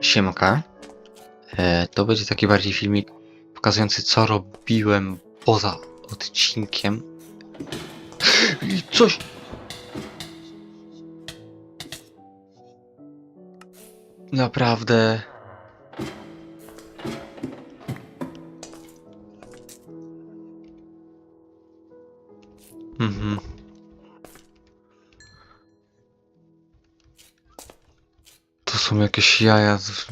Siemka. E, to będzie taki bardziej filmik pokazujący co robiłem poza odcinkiem. I coś... Naprawdę... Mhm. Są jakieś jaja. z-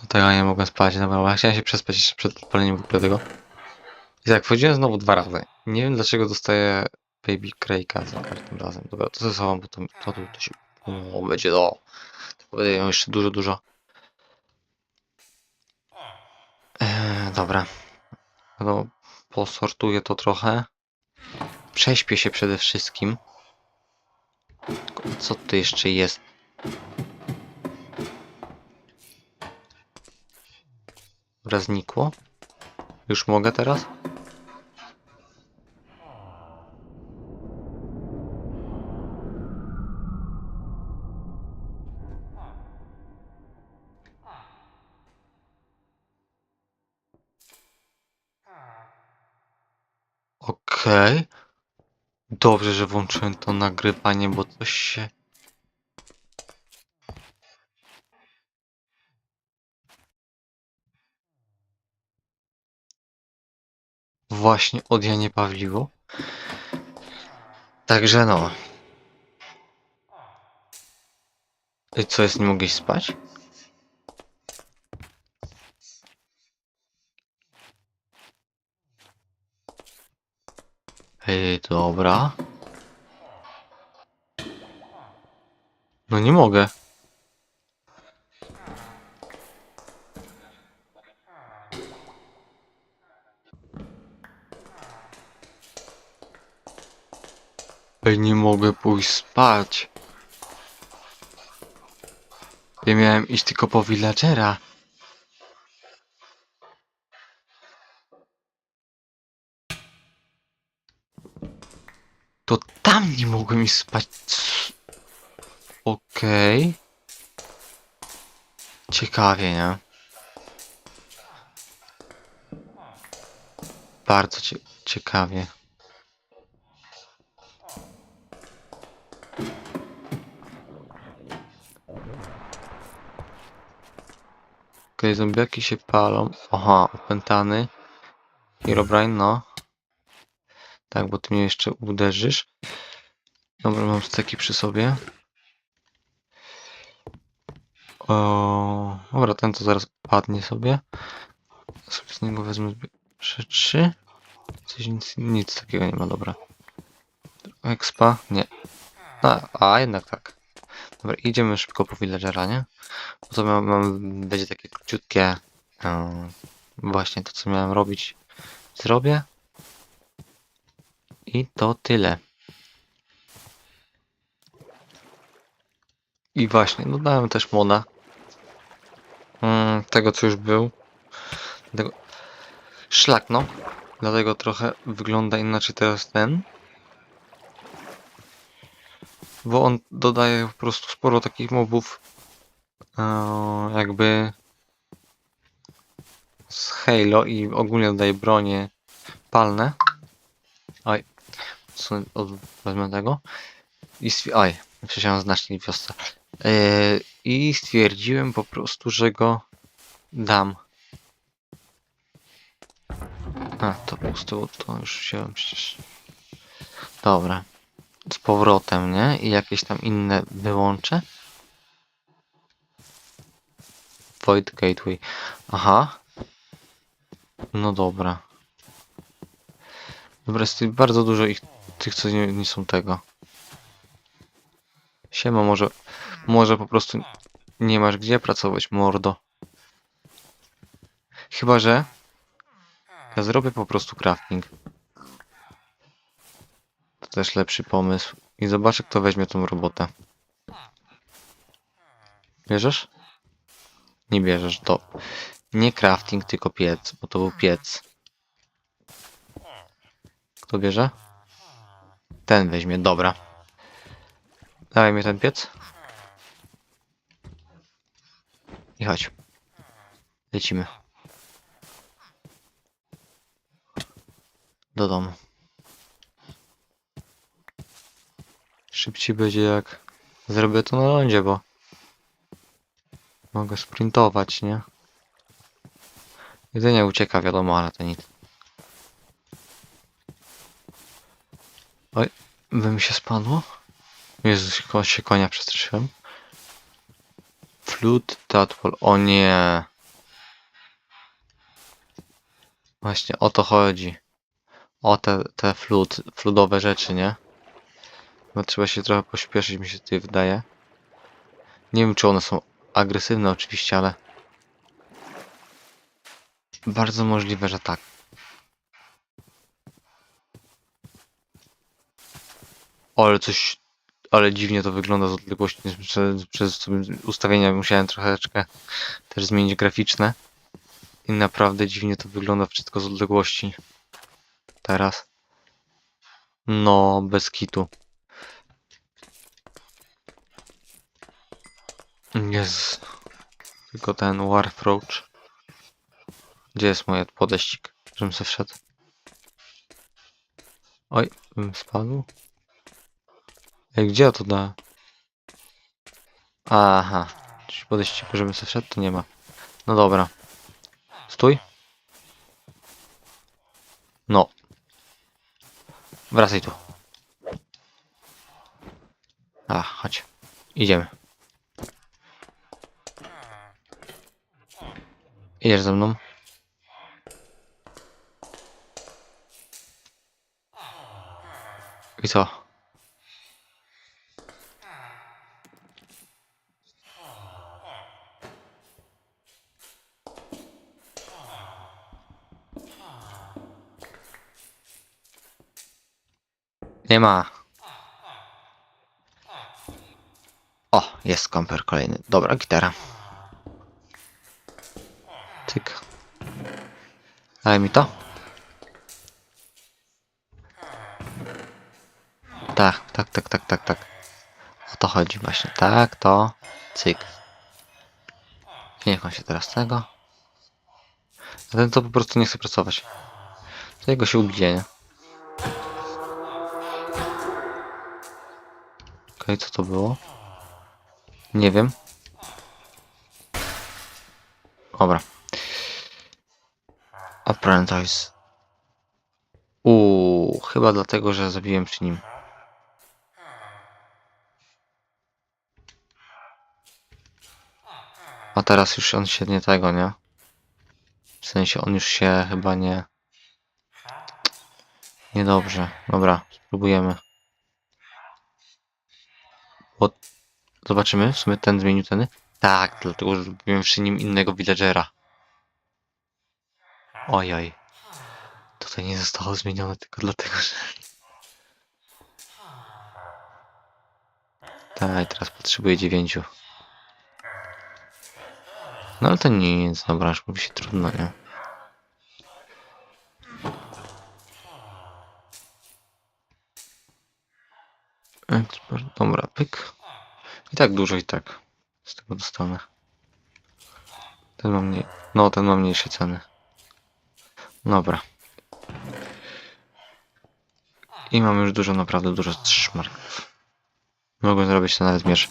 Dlatego nie mogę spać. Dobra, chciałem się przespać jeszcze przed odpaleniem w ogóle tego. I tak, wchodziłem znowu dwa razy. Nie wiem dlaczego dostaję Baby Craig'a za każdym razem. Dobra, to zasuwam, bo to, to, to, to się... O, będzie to. To będę miał jeszcze dużo, dużo. Eee, dobra. No, posortuję to trochę. Prześpię się przede wszystkim. Co tu jeszcze jest? Dobra, znikło. Już mogę teraz? Okej. Dobrze, że włączyłem to nagrywanie, bo coś się... Właśnie od Janie Pawliło. Także no. I co jest, nie mogłeś spać? Ej, dobra. No nie mogę. Ej, nie mogę pójść spać. Ja miałem iść tylko po villagera. To tam nie mogłem iść spać. Okej. Ciekawie, nie? Bardzo cie ciekawie. Okej, zombiaki się palą. Aha, opętany. Herobrine, no. Tak, bo ty mnie jeszcze uderzysz. Dobra, mam steki przy sobie. O, dobra, ten to zaraz padnie sobie. Sobie z niego wezmę rzeczy. Coś nic, nic takiego nie ma, dobra. Expa? Nie. A, a jednak tak. Dobra, idziemy szybko po villagera, nie? Bo to będzie takie króciutkie. em, właśnie to, co miałem robić, zrobię. I to tyle. I właśnie, dodałem też moda. Mm, tego, co już był. Szlak, no. Dlatego trochę wygląda inaczej teraz ten. Bo on dodaje po prostu sporo takich mobów. E, jakby z Halo i ogólnie dodaje bronie palne. Oj, wezmę tego. I Oj, przesiałem znacznie wiosce. Yy, I stwierdziłem po prostu, że go dam. A, to pusto, to już wziąłem przecież. Dobra. Z powrotem, nie? I jakieś tam inne wyłączę. Void Gateway. Aha. No dobra. Dobra, jest bardzo dużo ich, tych, co nie, nie są tego. Siema, może, może po prostu nie masz gdzie pracować, mordo. Chyba, że ja zrobię po prostu crafting. To też lepszy pomysł. I zobaczę, kto weźmie tą robotę. Bierzesz? Nie bierzesz, to nie crafting, tylko piec, bo to był piec. Kto bierze? Ten weźmie, dobra. Dawaj mi ten piec. chodź. Lecimy. Do domu. Szybciej będzie jak zrobię to na lądzie, bo mogę sprintować, nie? Jedynie ucieka, wiadomo, ale to nic. Oj, by mi się spadło? Jezus, się konia przestraszyłem. Flood Tatwall. O nie. Właśnie o to chodzi. O te, te flood, fludowe rzeczy, nie? No trzeba się trochę pośpieszyć, mi się tutaj wydaje. Nie wiem, czy one są agresywne oczywiście, ale... Bardzo możliwe, że tak. Ale coś... Ale dziwnie to wygląda z odległości. Przez, przez ustawienia musiałem troszeczkę też zmienić graficzne. I naprawdę dziwnie to wygląda wszystko z odległości. Teraz. No, bez kitu. Jest. Tylko ten Warfroach. Gdzie jest moje podeścik? Żebym se wszedł. Oj, bym spadł. Ej, gdzie ja to da? Aha. Czyli podeściku, żebym se wszedł, to nie ma. No dobra. Stój. No. Wracaj tu. A, chodź. Idziemy. Idziesz ze mną? I co? Nie ma. O, jest komper kolejny. Dobra, gitara. Cyk. Daj mi to. Tak, tak, tak, tak, tak, tak. O to chodzi właśnie. Tak, to. Cyk. Niech on się teraz tego. A ten to po prostu nie chce pracować. To jego się ubije, nie? Okej, co to było? Nie wiem. Dobra. Apprentice. Uuu, chyba dlatego, że zabiłem przy nim. A teraz już on się nie tego, nie? W sensie on już się chyba nie... Niedobrze. Dobra, spróbujemy. Bo... Zobaczymy, w sumie ten zmienił ten. Tak, dlatego że zrobiłem przy nim innego villagera. Ojoj. Tutaj nie zostało zmienione tylko dlatego, że... Tak, teraz potrzebuję dziewięciu. No ale to nic, dobra, aż mówi się trudno, nie? Dobra, pyk. I tak dużo i tak z tego dostanę. Ten ma mniej, no ten ma mniejsze ceny. Dobra. I mam już dużo, naprawdę dużo szmarków. Mogłem zrobić to nawet miecz.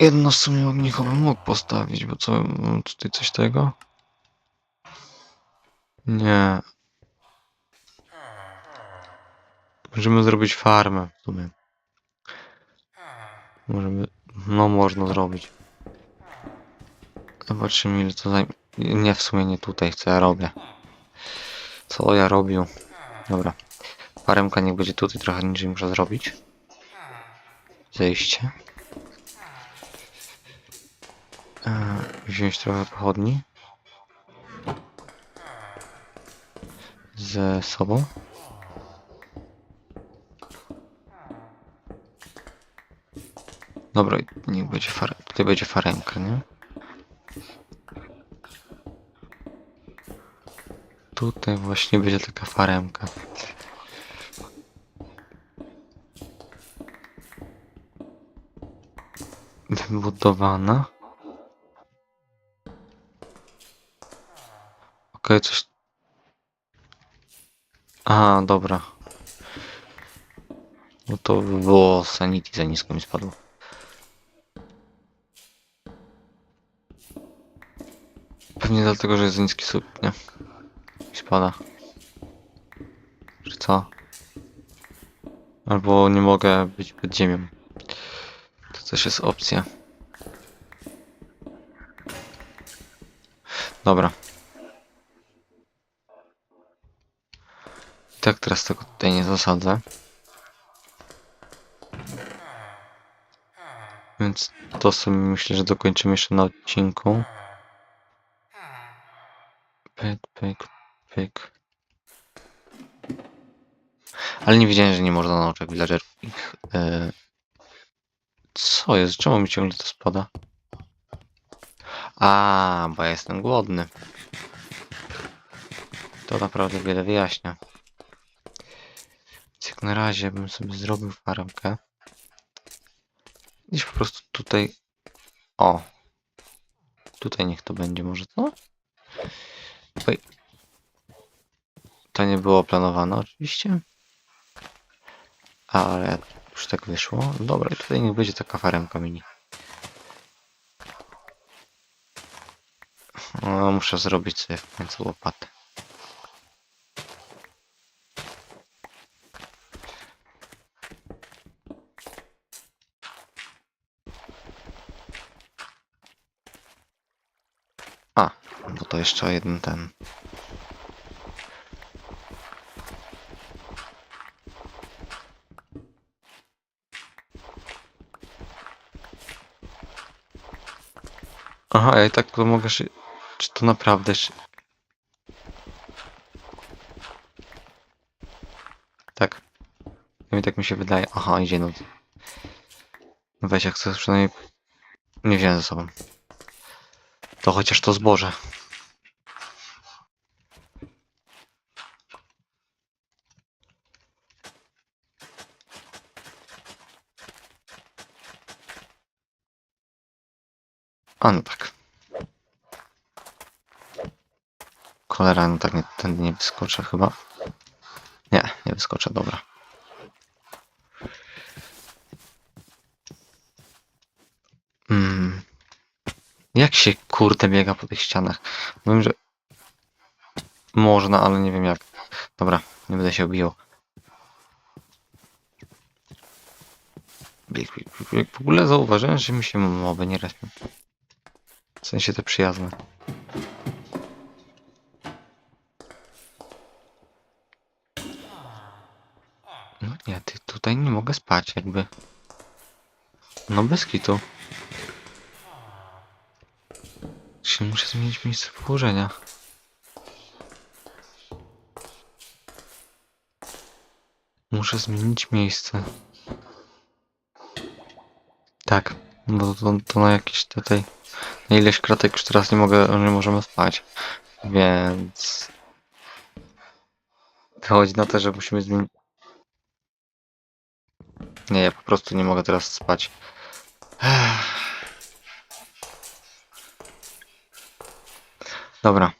Jedno w sumie ognicho bym mógł postawić, bo co, tutaj coś tego? Nie. Możemy zrobić farmę w sumie. Możemy, no można zrobić. Zobaczymy ile to zajmie. Nie, w sumie nie tutaj, co ja robię. Co ja robię? Dobra. Faremka niech będzie tutaj, trochę niżej muszę zrobić. Zejście. Eee, wziąć trochę pochodni. Ze sobą. Dobra, niech będzie far... tutaj będzie faremka, nie? Tutaj właśnie będzie taka faremka. Wybudowana. Okej, coś... Aha, dobra. No to było sanity za nisko mi spadło. Pewnie dlatego, że jest niski sufit, nie? Spada. Czy co? Albo nie mogę być pod ziemią. To też jest opcja. Dobra. I tak teraz tego tutaj nie zasadzę. Więc to sobie myślę, że dokończymy jeszcze na odcinku. Pyk, pyk, pyk. Ale nie wiedziałem, że nie można na oczach villagerów ich... E... Co jest? Czemu mi ciągle to spada? A, bo ja jestem głodny. To naprawdę wiele wyjaśnia. Więc jak na razie bym sobie zrobił farmkę. Gdzieś po prostu tutaj... O! Tutaj niech to będzie może? Oj. To nie było planowane oczywiście. Ale już tak wyszło. Dobra, i tutaj niech będzie taka faremka mini. O, muszę zrobić sobie w końcu łopatę. A, bo to jeszcze jeden ten. Aha, ja i tak to mogę. Czy to naprawdę szy... Tak. No i tak mi się wydaje. Aha, idzie. No Weź, jak chcesz przynajmniej... Nie wziąłem ze sobą. To chociaż to zboże. A no tak. Cholera, no tak nie, ten nie wyskoczę chyba. Nie, nie wyskoczę, dobra. Mm. Jak się kurde biega po tych ścianach? Wiem, że można, ale nie wiem jak. Dobra, nie będę się obijał. Bieg, bieg, bieg. W ogóle zauważyłem, że mi się moby nie respią. W sensie te przyjazne. No nie, ty tutaj nie mogę spać jakby. No bez kitu. Czy muszę zmienić miejsce położenia? Muszę zmienić miejsce. Tak, bo to, to na jakieś tutaj... Na ileś kratek już teraz nie mogę, nie możemy spać. Więc... Wychodzi na to, że musimy zmienić... Nie, ja po prostu nie mogę teraz spać. Dobra.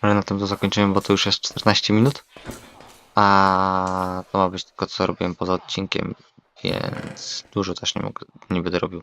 Ale na tym to zakończymy, bo to już jest 14 minut. A to ma być tylko co robiłem poza odcinkiem, więc dużo też nie, mogę, nie będę robił.